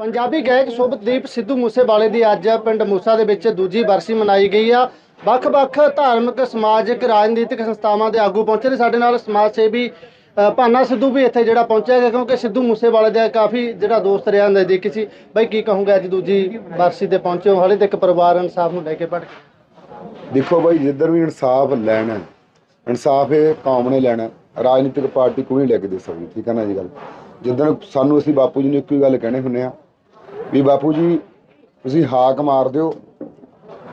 ਪੰਜਾਬੀ ਗਾਇਕ ਸ਼ੁਭਦੀਪ ਸਿੱਧੂ ਮੂਸੇਵਾਲੇ ਦੀ ਅੱਜ ਪਿੰਡ ਮੂਸਾ ਦੇ ਵਿੱਚ ਦੂਜੀ ਬਰਸੀ ਮਨਾਈ ਗਈ ਆ। ਵੱਖ-ਵੱਖ ਧਾਰਮਿਕ, ਸਮਾਜਿਕ, ਰਾਜਨੀਤਿਕ ਸੰਸਥਾਵਾਂ ਦੇ ਆਗੂ ਪਹੁੰਚੇ ਨੇ। ਸਾਡੇ ਨਾਲ ਸਮਾਜ ਸੇਵੀ ਭਾਨਾ ਸਿੱਧੂ ਵੀ ਇੱਥੇ ਜਿਹੜਾ ਪਹੁੰਚਿਆ ਹੈ ਕਿਉਂਕਿ ਸਿੱਧੂ ਮੂਸੇਵਾਲੇ ਦਾ ਕਾਫੀ ਜਿਹੜਾ ਦੋਸਤ ਰਿਹਾ ਨਜ਼ਦੀਕੀ ਸੀ। ਬਾਈ ਕੀ ਕਹੋਗੇ ਅੱਜ ਦੂਜੀ ਬਰਸੀ ਤੇ ਪਹੁੰਚੇ ਹੋ? ਹਾਲੇ ਤੱਕ ਪਰਿਵਾਰ ਇਨਸਾਫ ਨੂੰ ਲੈ ਕੇ ਭੜ ਦੇਖੋ ਬਾਈ, ਜਿੱਧਰ ਵੀ ਇਨਸਾਫ ਲੈਣਾ, ਇਨਸਾਫ ਇਹ ਕੌਮ ਨੇ ਲੈਣਾ। ਰਾਜਨੀਤਿਕ ਪਾਰਟੀ ਕੋਈ ਨਹੀਂ ਲੈ ਕੇ ਦੇ ਸਕਦੀ, ਠੀਕ ਹੈ ਨਾ ਜੀ ਗੱਲ? ਜਿੱਦਣ ਸਾਨੂੰ ਅਸੀਂ ਬਾਪੂ ਜੀ ਨੂੰ ਇੱਕੋ ਹੀ ਗੱਲ ਕਹਿਣੇ ਹੁੰਨੇ ਆ ਵੀ ਬਾਪੂ ਜੀ, ਤੁਸੀਂ ਹਾਕ ਮਾਰ ਦਿਓ।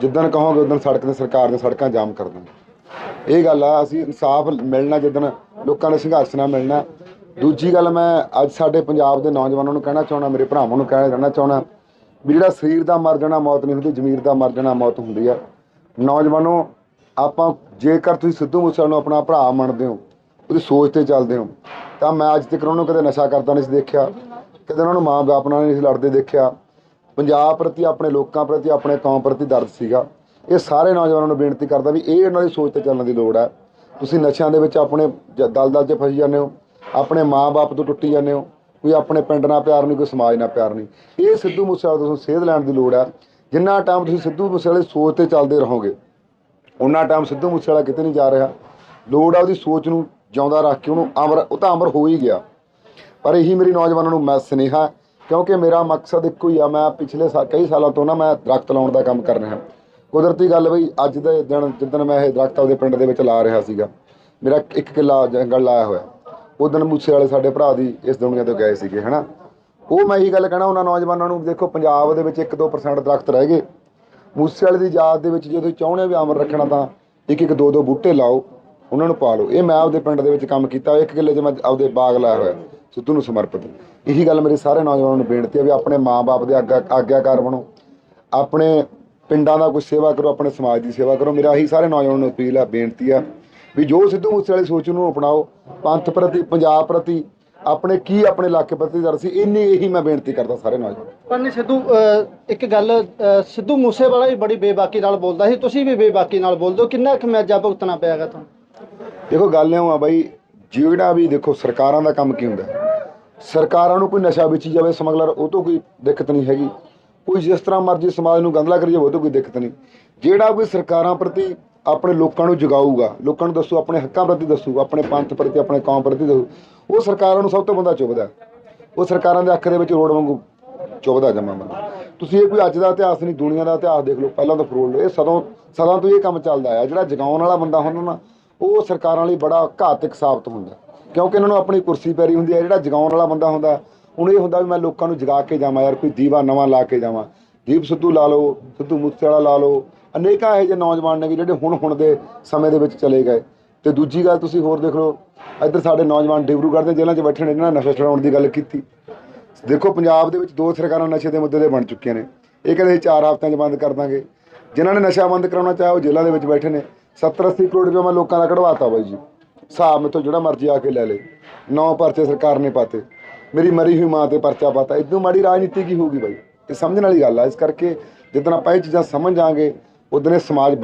ਜਿੱਦਣ ਕਹੋਗੇ ਉਦੋਂ ਸੜਕ ਤੇ ਸਰਕਾਰ ਨੇ ਸੜਕਾਂ ਜਾਮ ਕਰ ਦਾਂਗੇ ਇਹ ਗੱਲ ਆ, ਅਸੀਂ ਇਨਸਾਫ ਮਿਲਣਾ ਜਿੱਦਣ ਲੋਕਾਂ ਦੇ ਸੰਘਰਸ਼ ਨਾਲ ਮਿਲਣਾ। ਦੂਜੀ ਗੱਲ ਮੈਂ ਅੱਜ ਸਾਡੇ ਪੰਜਾਬ ਦੇ ਨੌਜਵਾਨਾਂ ਨੂੰ ਕਹਿਣਾ ਚਾਹਣਾ ਮੇਰੇ ਭਰਾਵਾਂ ਨੂੰ ਕਹਿਣਾ ਕਹਿਣਾ ਚਾਹਣਾ ਵੀ ਜਿਹੜਾ ਸਰੀਰ ਦਾ ਮਰ ਜਾਣਾ, ਮੌਤ ਨਹੀਂ ਹੁੰਦੀ, ਜ਼ਮੀਰ ਦਾ ਮਰ ਜਾਣਾ, ਮੌਤ ਹੁੰਦੀ ਆ। ਨੌਜਵਾਨੋ, ਆਪਾਂ ਜੇਕਰ ਤੁਸੀਂ ਸਿੱਧੂ ਮੂਸੇਵਾਲੇ ਨੂੰ ਆਪਣਾ ਭਰਾ ਮੰਨਦੇ ਹੋ, ਉਹਦੀ ਸੋਚ ਤੇ ਚੱਲਦੇ ਹੋ, ਤਾਂ ਮੈਂ ਅੱਜ ਤੱਕ ਉਹਨੂੰ ਕਦੇ ਨਸ਼ਾ ਕਰਦਾ ਨਹੀਂ ਸੀ ਦੇਖਿਆ। ਕਦੇ ਉਹਨਾਂ ਨੂੰ ਮਾਂ ਬਾਪ ਨਾਲ ਨਹੀਂ ਸੀ ਲੜਦੇ ਦੇਖਿਆ। ਪੰਜਾਬ ਪ੍ਰਤੀ, ਆਪਣੇ ਲੋਕਾਂ ਪ੍ਰਤੀ, ਆਪਣੇ ਕੌਮ ਪ੍ਰਤੀ ਦਰਦ ਸੀਗਾ। ਇਹ ਸਾਰੇ ਨੌਜਵਾਨਾਂ ਨੂੰ ਬੇਨਤੀ ਕਰਦਾ ਵੀ ਇਹ ਉਹਨਾਂ ਦੀ ਸੋਚ ਤੇ ਚੱਲਣ ਦੀ ਲੋੜ ਹੈ। ਤੁਸੀਂ ਨਸ਼ਿਆਂ ਦੇ ਵਿੱਚ ਆਪਣੇ ਜ- ਦਲਦਲ 'ਚ ਫਸੀ ਜਾਂਦੇ ਹੋ। ਆਪਣੇ ਮਾਂ-ਬਾਪ ਤੋਂ ਟੁੱਟੀ ਜਾਂਦੇ ਹੋ। ਕੋਈ ਆਪਣੇ ਪਿੰਡ ਨਾਲ ਪਿਆਰ ਨਹੀਂ, ਕੋਈ ਸਮਾਜ ਨਾਲ ਪਿਆਰ ਨਹੀਂ। ਇਹ ਸਿੱਧੂ ਮੂਸੇਵਾਲੇ ਤੋਂ ਸੇਧ ਲੈਣ ਦੀ ਲੋੜ ਹੈ। ਜਿੰਨਾ ਟਾਈਮ ਤੁਸੀਂ ਸਿੱਧੂ ਮੂਸੇਵਾਲੇ ਦੀ ਸੋਚ ਤੇ ਚੱਲਦੇ ਰਹੋਗੇ ਉਹਨਾਂ ਟਾਈਮ ਸਿੱਧੂ ਮੂਸੇਵਾਲਾ ਕਿਤੇ ਨਹੀਂ ਜਾ ਰਿਹਾ। ਲੋੜ ਆ ਉਹਦੀ ਸੋਚ ਨੂੰ ਜਿਉਂਦਾ ਰੱਖ ਕੇ ਉਹਨੂੰ ਅਮਰ, ਉਹ ਤਾਂ ਅਮਰ ਹੋ ਹੀ ਗਿਆ। ਪਰ ਇਹੀ ਮੇਰੀ ਨੌਜਵਾਨਾਂ ਨੂੰ ਮੈਂ ਸੁਨੇਹਾ ਕਿਉਂਕਿ ਮੇਰਾ ਮਕਸਦ ਇੱਕੋ ਹੀ ਆ, ਮੈਂ ਪਿਛਲੇ ਸਾ- ਕਈ ਸਾਲਾਂ ਤੋਂ ਨਾ ਮੈਂ ਦਰਖਤ ਲਾਉਣ ਦਾ ਕੰਮ ਕਰ ਰਿਹਾ। ਕੁਦਰਤੀ ਗੱਲ ਬਈ, ਅੱਜ ਦੇ ਦਿਨ, ਜਿੱਦਣ ਮੈਂ ਇਹ ਦਰਖਤ ਆਪਦੇ ਪਿੰਡ ਦੇ ਵਿੱਚ ਲਾ ਰਿਹਾ ਸੀਗਾ, ਮੇਰਾ ਇੱਕ ਕਿੱਲਾ ਜੰਗਲ ਲਾਇਆ ਹੋਇਆ। ਉਹ ਦਿਨ ਮੂਸੇ ਵਾਲੇ ਸਾਡੇ ਭਰਾ ਦੀ ਇਸ ਦੁਨੀਆ ਤੋਂ ਗਏ ਸੀਗੇ, ਹਨਾ? ਉਹ ਮੈਂ ਇਹੀ ਗੱਲ ਕਹਿਣਾ, ਉਹਨਾਂ ਨੌਜਵਾਨਾਂ ਨੂੰ ਦੇਖੋ, ਪੰਜਾਬ ਦੇ ਵਿੱਚ 1-2% ਦਰਖਤ ਰਹਿ ਗਏ। ਮੂਸੇ ਵਾਲੇ ਦੀ ਯਾਦ ਦੇ ਵਿੱਚ ਜੇ ਤੁਸੀਂ ਚਾਹੁੰਦੇ ਹੋ ਵੀ ਅਮਰ ਰੱਖਣਾ ਤਾਂ ਇੱਕ ਇੱਕ ਦੋ ਦੋ ਬੂਟੇ ਲਾਓ, ਉਹਨਾਂ ਨੂੰ ਪਾ ਲਓ। ਇਹ ਮੈਂ ਆਪਦੇ ਪਿੰਡ ਦੇ ਵਿੱਚ ਕੰਮ ਕੀਤਾ, ਇੱਕ ਕਿੱਲੇ 'ਚ ਮੈਂ ਆਪਦੇ ਬਾਗ ਲਾਇਆ ਹੋਇਆ। ਸਿੱਧੂ ਨੂੰ ਸਮਰਪਿਤ। ਇਹੀ ਗੱਲ ਮੇਰੇ ਸਾਰੇ ਨੌਜਵਾਨਾਂ ਨੂੰ ਬੇਨਤੀ ਹੈ ਵੀ ਆਪਣੇ ਮਾਪੇ ਦੇ ਆਗਿਆ ਆਗਿਆਕਾਰ ਬਣੋ। ਆਪਣੇ ਪਿੰਡਾਂ ਦਾ ਕੋਈ ਸੇਵਾ ਕਰੋ ਆਪਣੇ ਸਮਾਜ ਦੀ ਸੇਵਾ ਕਰੋ। ਮੇਰਾ ਇਹੀ ਸਾਰੇ ਨੌਜਵਾਨਾਂ ਨੂੰ ਅਪੀਲ ਆ ਬੇਨਤੀ ਆ ਵੀ ਜੋ ਸਿੱਧੂ ਮੂਸੇ ਵਾਲੀ ਸੋਚ ਨੂੰ ਅਪਣਾਓ ਪੰਥ ਪ੍ਰਤੀ ਪੰਜਾਬ ਪ੍ਰਤੀ ਆਪਣੇ ਕੀ ਆਪਣੇ ਇਲਾਕੇ ਪ੍ਰਤੀ ਦਰ ਸੀ ਇੰਨੀ ਇਹੀ ਮੈਂ ਬੇਨਤੀ ਕਰਦਾ ਸਾਰੇ ਨੌਜਵਾਨ ਪਰ ਨਹੀਂ ਸਿੱਧੂ ਇੱਕ ਗੱਲ ਸਿੱਧੂ ਮੂਸੇਵਾਲਾ ਵੀ ਬੜੀ ਬੇਬਾਕੀ ਨਾਲ ਬੋਲਦਾ ਸੀ ਤੁਸੀਂ ਵੀ ਬੇਬਾਕੀ ਨਾਲ ਬੋਲਦੇ ਹੋ। ਕਿੰਨਾ ਖਮਿਆਜਾ ਭੁਗਤਣਾ ਪਿਆਗਾ ਤੁਹਾਨੂੰ? ਦੇਖੋ ਗੱਲ ਇਉਂ ਆ ਬਾਈ ਜਿਹੜਾ ਵੀ ਦੇਖੋ ਸਰਕਾਰਾਂ ਦਾ ਕੰਮ ਕੀ ਹੁੰਦਾ? ਸਰਕਾਰਾਂ ਨੂੰ ਕੋਈ ਨਸ਼ਾ ਵੇਚੀ ਜਾਵੇ, ਸਮਗਲਰ, ਉਹ ਤੋਂ ਕੋਈ ਦਿੱਕਤ ਨਹੀਂ ਹੈਗੀ। ਕੋਈ ਜਿਸ ਤਰ੍ਹਾਂ ਮਰਜ਼ੀ ਸਮਾਜ ਨੂੰ ਗੰਦਲਾ ਕਰੀ ਜਾਵੇ ਉਹ ਤੋਂ ਕੋਈ ਦਿੱਕਤ ਨਹੀਂ। ਜਿਹੜਾ ਕੋਈ ਸਰਕਾਰਾਂ ਪ੍ਰਤੀ ਆਪਣੇ ਲੋਕਾਂ ਨੂੰ ਜਗਾਊਗਾ, ਲੋਕਾਂ ਨੂੰ ਦੱਸੋ, ਆਪਣੇ ਹੱਕਾਂ ਪ੍ਰਤੀ ਦੱਸੂ, ਆਪਣੇ ਪੰਥ ਪ੍ਰਤੀ, ਆਪਣੇ ਕੌਮ ਪ੍ਰਤੀ ਦੱਸੂ, ਉਹ ਸਰਕਾਰਾਂ ਨੂੰ ਸਭ ਤੋਂ ਬੰਦਾ ਚੁੱਭਦਾ। ਉਹ ਸਰਕਾਰਾਂ ਦੇ ਅੱਖ ਦੇ ਵਿੱਚ ਰੋਡ ਵਾਂਗੂ ਚੁੱਭਦਾ ਜਮਾ ਬੰਦਾ। ਤੁਸੀਂ ਇਹ ਕੋਈ ਅੱਜ ਦਾ ਇਤਿਹਾਸ ਨਹੀਂ, ਦੁਨੀਆ ਦਾ ਇਤਿਹਾਸ ਦੇਖ ਲਓ, ਪਹਿਲਾਂ ਤਾਂ ਫਰੋਲ ਲਓ। ਇਹ ਸਦੋਂ, ਸਦਾਂ ਤੋਂ ਇਹ ਕੰਮ ਚੱਲਦਾ ਆ। ਜਿਹੜਾ ਜਗਾਉਣ ਵਾਲਾ ਬੰਦਾ ਹੁੰਦਾ ਨਾ, ਉਹ ਸਰਕਾਰਾਂ ਲਈ ਬੜਾ ਘਾਤਕ ਸਾਬਤ ਹੁੰਦਾ। ਕਿਉਂਕਿ ਇਹਨਾਂ ਨੂੰ ਆਪਣੀ ਕੁਰਸੀ ਪੈਰੀ ਹੁੰਦੀ ਹੈ, ਜਿਹੜਾ ਜਗਾਉਣ ਵਾਲਾ ਬੰਦਾ ਹੁੰਦਾ ਉਹਨੂੰ ਇਹ ਹੁੰਦਾ ਵੀ ਮੈਂ ਲੋਕਾਂ ਨੂੰ ਜਗਾ ਕੇ ਜਾਵਾਂ ਯਾਰ, ਕੋਈ ਦੀਵਾ ਨਵਾਂ ਲਾ ਕੇ ਜਾਵਾਂ। ਦੀਪ ਸਿੱਧੂ ਲਾ ਲਓ, ਸਿੱਧੂ ਮੂਸੇਵਾਲਾ ਲਾ ਲਓ, ਅਨੇਕਾਂ ਇਹੋ ਜਿਹੇ ਨੌਜਵਾਨ ਨੇ ਜਿਹੜੇ ਹੁਣ ਹੁਣ ਦੇ ਸਮੇਂ ਦੇ ਵਿੱਚ ਚਲੇ ਗਏ। ਤੇ ਦੂਜੀ ਗੱਲ ਤੁਸੀਂ ਹੋਰ ਦੇਖ ਲਓ, ਇੱਧਰ ਸਾਡੇ ਨੌਜਵਾਨ ਡਿਬਰੂਗੜ੍ਹ ਦੇ ਜੇਲ੍ਹਾਂ 'ਚ ਬੈਠੇ ਨੇ, ਇਹਨਾਂ ਨੇ ਨਸ਼ਾ ਛਡਾਉਣ ਦੀ ਗੱਲ ਕੀਤੀ। ਦੇਖੋ, ਪੰਜਾਬ ਦੇ ਵਿੱਚ ਦੋ ਸਰਕਾਰਾਂ ਨਸ਼ੇ ਦੇ ਮੁੱਦੇ ਦੇ ਬਣ ਚੁੱਕੀਆਂ ਨੇ। ਇਹ ਕਹਿੰਦੇ ਅਸੀਂ ਚਾਰ ਹਫ਼ਤਿਆਂ 'ਚ ਬੰਦ ਕਰ ਦਾਂਗੇ। ਜਿਨ੍ਹਾਂ ਨੇ ਨਸ਼ਾ ਬੰਦ ਕਰਾਉਣਾ ਚਾਹਿਆ ਉਹ ਜੇਲ੍ਹਾਂ ਦੇ ਵਿੱਚ ਬੈਠੇ ਨੇ। 70 80 ਕਰੋੜ ਰੁਪਏ ਮੈਂ ਲੋਕਾਂ ਦਾ ਕਢਵਾਤਾ ਬਾਈ ਜੀ। ਹਿਸਾਬ ਮੇਥੋਂ ਜਿਹੜਾ ਮਰਜ਼ੀ ਆ ਕੇ ਲੈ ਲੇ। ਨੌ ਪਰਚੇ ਸਰਕਾਰ ਨੇ ਪਾਤੇ। ਮੇਰੀ ਮਰੀ ਹੋਈ ਮਾਂ ਤੇ ਪਰਚਾ ਪਾਤਾ। ਇਦੋਂ ਮਾੜੀ ਰਾਜਨੀਤੀ ਕੀ ਹੋਊਗੀ ਬਾਈ? ਇਹ ਸਮਝਣ ਵਾਲੀ ਗੱਲ ਆ। ਇਸ ਕਰਕੇ ਜਿੱਦਣ ਆਪਾਂ ਇਹ ਚੀਜ਼ਾਂ ਸਮਝ ਜਾਾਂਗੇ ਉਦੋਂ ਇਹ ਸਮਾਜ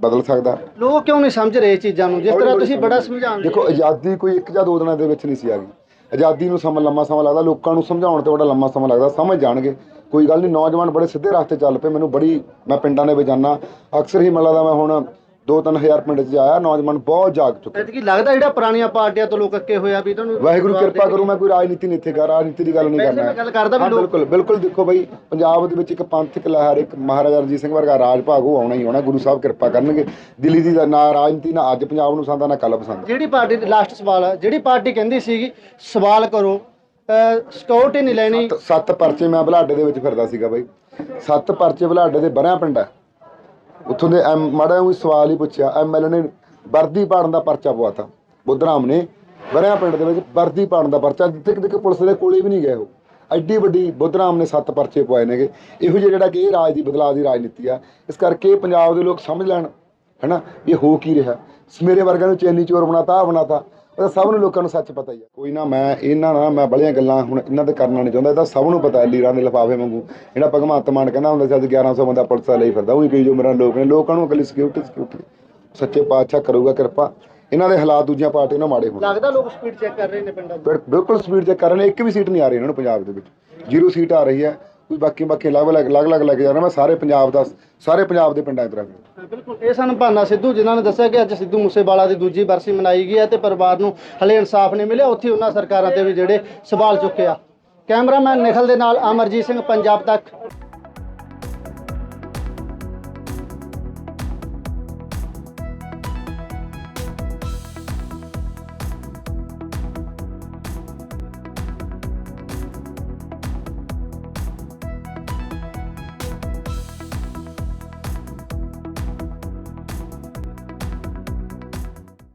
ਬਦਲ ਸਕਦਾ। ਲੋਕ ਕਿਉਂ ਨਹੀਂ ਸਮਝ ਰਹੇ ਚੀਜ਼ਾਂ ਨੂੰ? ਜਿਸ ਤਰ੍ਹਾਂ ਤੁਸੀਂ ਬੜਾ ਸਮਝਾਉਂਦੇ ਦੇਖੋ ਆਜ਼ਾਦੀ ਕੋਈ ਇੱਕ ਜਾਂ ਦੋ ਦਿਨਾਂ ਦੇ ਵਿੱਚ ਨਹੀਂ ਸੀ ਆ ਗਈ ਆਜ਼ਾਦੀ ਨੂੰ ਸਮਾਂ ਲੰਮਾ ਸਮਾਂ ਲੱਗਦਾ। ਲੋਕਾਂ ਨੂੰ ਸਮਝਾਉਣ ਤੇ ਬੜਾ ਲੰਮਾ ਸਮਾਂ ਲੱਗਦਾ। ਸਮਝ ਜਾਣਗੇ। ਕੋਈ ਗੱਲ ਨਹੀਂ ਨੌਜਵਾਨ ਬੜੇ ਸਿੱਧੇ ਰਸਤੇ ਚੱਲ ਪਏ। ਮੈਨੂੰ ਬੜੀ ਮੈਂ ਪਿੰਡਾਂ ਦੇ ਵਿੱਚ ਜਾਣਾ ਅਕਸਰ ਹੀ ਮੈਨੂੰ ਲੱਗਦਾ ਮੈਂ ਹੁਣ 2-3000 ਪਿੰਡ 'ਚ ਆਇਆ ਨੌਜਵਾਨ ਬਹੁਤ ਜਾਗ ਚੁੱਕੇ ਐਤਕੀ ਲੱਗਦਾ ਜਿਹੜਾ ਪੁਰਾਣੀਆਂ ਪਾਰਟੀਆਂ ਤੋਂ ਲੋਕ ਅੱਕੇ ਹੋਇਆ ਵੀ ਤੁਹਾਨੂੰ ਵਾਹਿਗੁਰੂ ਕਿਰਪਾ ਕਰੂ ਮੈਂ ਕੋਈ ਰਾਜਨੀਤੀ ਨਹੀਂ ਇੱਥੇ ਕਰ ਰਾਜਨੀਤੀ ਦੀ ਗੱਲ ਨਹੀਂ ਕਰਨਾ। ਮੈਂ ਗੱਲ ਕਰਦਾ ਵੀ ਹਾਂ, ਲੋਕ- ਬਿਲਕੁਲ ਬਿਲਕੁਲ ਦੇਖੋ ਬਈ ਪੰਜਾਬ ਦੇ ਵਿੱਚ ਇੱਕ ਪੰਥਕ ਲਹਿਰ ਇੱਕ ਮਹਾਰਾਜਾ ਰਣਜੀਤ ਸਿੰਘ ਵਰਗਾ ਰਾਜ ਭਾਗ ਉਹ ਆਉਣਾ ਹੀ ਆਉਣਾ ਗੁਰੂ ਸਾਹਿਬ ਕਿਰਪਾ ਕਰਨਗੇ। ਦਿੱਲੀ ਦੀ ਨਾ ਰਾਜਨੀਤੀ ਨਾ ਅੱਜ ਪੰਜਾਬ ਨੂੰ ਪਸੰਦ ਆ ਨਾ ਕੱਲ ਪਸੰਦ ਜਿਹੜੀ ਪਾਰਟੀ ਲਾਸਟ ਸਵਾਲ ਆ ਜਿਹੜੀ ਪਾਰਟੀ ਕਹਿੰਦੀ ਸੀਗੀ ਸਵਾਲ ਕਰੋ ਸਕਿਉਰਟੀ ਨਹੀਂ ਲੈਣੀ। ਸੱਤ- ਪਰਚੇ ਮੈਂ ਬਲਾਡੇ ਦੇ ਵਿੱਚ ਫਿਰਦਾ ਸੀਗਾ ਬਾਈ। ਸੱਤ ਪਰਚੇ ਬਲਾਡੇ ਦੇ ਬਰਿਆਂ ਪਿੰਡ ਹੈ ਉੱਥੋਂ ਦੇ ਐਮ, ਮਾੜਾ ਜਿਹਾ ਸਵਾਲ ਹੀ ਪੁੱਛਿਆ ਐਮਐਲਏ ਨੇ ਵਰਦੀ ਪਾੜਨ ਦਾ ਪਰਚਾ ਪਵਾਤਾ। ਬੁੱਧਰਾਮ ਨੇ ਬਰਿਆਂ ਪਿੰਡ ਦੇ ਵਿੱਚ ਵਰਦੀ ਪਾੜਨ ਦਾ ਪਰਚਾ ਜਿੱਥੇ ਕਿਤੇ ਪੁਲਿਸ ਦੇ ਕੋਲੇ ਵੀ ਨਹੀਂ ਗਏ ਉਹ। ਐਡੀ ਵੱਡੀ ਬੁੱਧਰਾਮ ਨੇ ਸੱਤ ਪਰਚੇ ਪਵਾਏ ਨੇਗੇ। ਇਹੋ ਜਿਹੇ ਜਿਹੜਾ ਕਿ ਇਹ ਰਾਜ ਦੀ ਬਦਲਾਅ ਦੀ ਰਾਜਨੀਤੀ ਆ। ਇਸ ਕਰਕੇ ਪੰਜਾਬ ਦੇ ਲੋਕ ਸਮਝ ਲੈਣ, ਹੈਨਾ, ਵੀ ਇਹ ਹੋ ਕੀ ਰਿਹਾ। ਮੇਰੇ ਵਰਗਿਆਂ ਨੂੰ ਚੈਨੀ ਚੋਰ ਬਣਾਤਾ ਆ ਬਣਾਤਾ। ਤਾਂ ਸਭ ਨੂੰ ਲੋਕਾਂ ਨੂੰ ਸੱਚ ਪਤਾ ਹੀ ਆ। ਕੋਈ ਨਾ ਮੈਂ ਇਹਨਾਂ ਨਾਲ ਮੈਂ ਬੜੀਆਂ ਗੱਲਾਂ ਹੁਣ ਇਹਨਾਂ ਤੇ ਕਰਨਾ ਨਹੀਂ ਚਾਹੁੰਦਾ। ਇਹ ਤਾਂ ਸਭ ਨੂੰ ਪਤਾ ਹੈ ਲੀਰਾਂ ਦੇ ਲਿਫਾਫੇ ਵਾਂਗੂ। ਜਿਹੜਾ ਭਗਵੰਤ ਮਾਨ ਕਹਿੰਦਾ ਹੁੰਦਾ ਸੀ ਅੱਜ 1100 ਬੰਦਾ ਪੁਲਿਸ ਵਾਲਾ ਲਈ ਫਿਰਦਾ। ਉਹੀ ਕਹੀ ਜੋ ਮੇਰਾ ਲੋਕ ਨੇ। ਲੋਕਾਂ ਨੂੰ ਅਗਲੀ ਸਿਕਿਉਰਿਟੀ ਸਿਕਿਉਰਿਟੀ ਸੱਚੇ ਪਾਤਸ਼ਾਹ ਕਰੂਗਾ ਕਿਰਪਾ। ਇਹਨਾਂ ਦੇ ਹਾਲਾਤ ਦੂਜੀਆਂ ਪਾਰਟੀਆਂ ਨਾਲ ਮਾੜੇ ਹੋਣ। ਲੱਗਦਾ ਲੋਕ ਸਪੀਡ ਚੈੱਕ ਕਰ ਰਹੇ ਨੇ ਪਿੰਡਾਂ ਬਿਲਕੁਲ ਸਪੀਡ ਚੈੱਕ ਕਰ ਰਹੇ ਨੇ। ਇੱਕ ਵੀ ਸੀਟ ਨਹੀਂ ਆ ਰਹੀ ਇਹਨਾਂ ਨੂੰ ਪੰਜਾਬ ਦੇ ਵਿੱਚ। ਜ਼ੀਰੋ ਸੀਟ ਆ ਰਹੀ ਹੈ। ਕੋਈ ਬਾਕੀ ਬਾਕੀ ਅਲੱਗ ਅਲੱਗ ਅਲੱਗ ਅਲੱਗ ਲੈ ਕੇ ਜਾਣਾ, ਮੈਂ ਸਾਰੇ ਪੰਜਾਬ ਦਾ ਸਾਰੇ ਪੰਜਾਬ ਦੇ ਪਿੰਡਾਂ 'ਚ ਕਰਾਂਗਾ। ਬਿਲਕੁਲ, ਇਹ ਸਨ ਭਾਨਾ ਸਿੱਧੂ, ਜਿਨ੍ਹਾਂ ਨੇ ਦੱਸਿਆ ਕਿ ਅੱਜ ਸਿੱਧੂ ਮੂਸੇਵਾਲਾ ਦੀ ਦੂਜੀ ਬਰਸੀ ਮਨਾਈ ਗਈ ਹੈ ਤੇ ਪਰਿਵਾਰ ਨੂੰ ਹਲੇ ਇਨਸਾਫ ਨਹੀਂ ਮਿਲਿਆ। ਉੱਥੇ ਉਹਨਾਂ ਸਰਕਾਰਾਂ ਤੇ ਵੀ ਜਿਹੜੇ ਸਵਾਲ ਚੁੱਕੇ ਆ। ਕੈਮਰਾਮੈਨ ਨਿਖਲ ਦੇ ਨਾਲ ਅਮਰਜੀਤ ਸਿੰਘ, ਪੰਜਾਬ ਤੱਕ।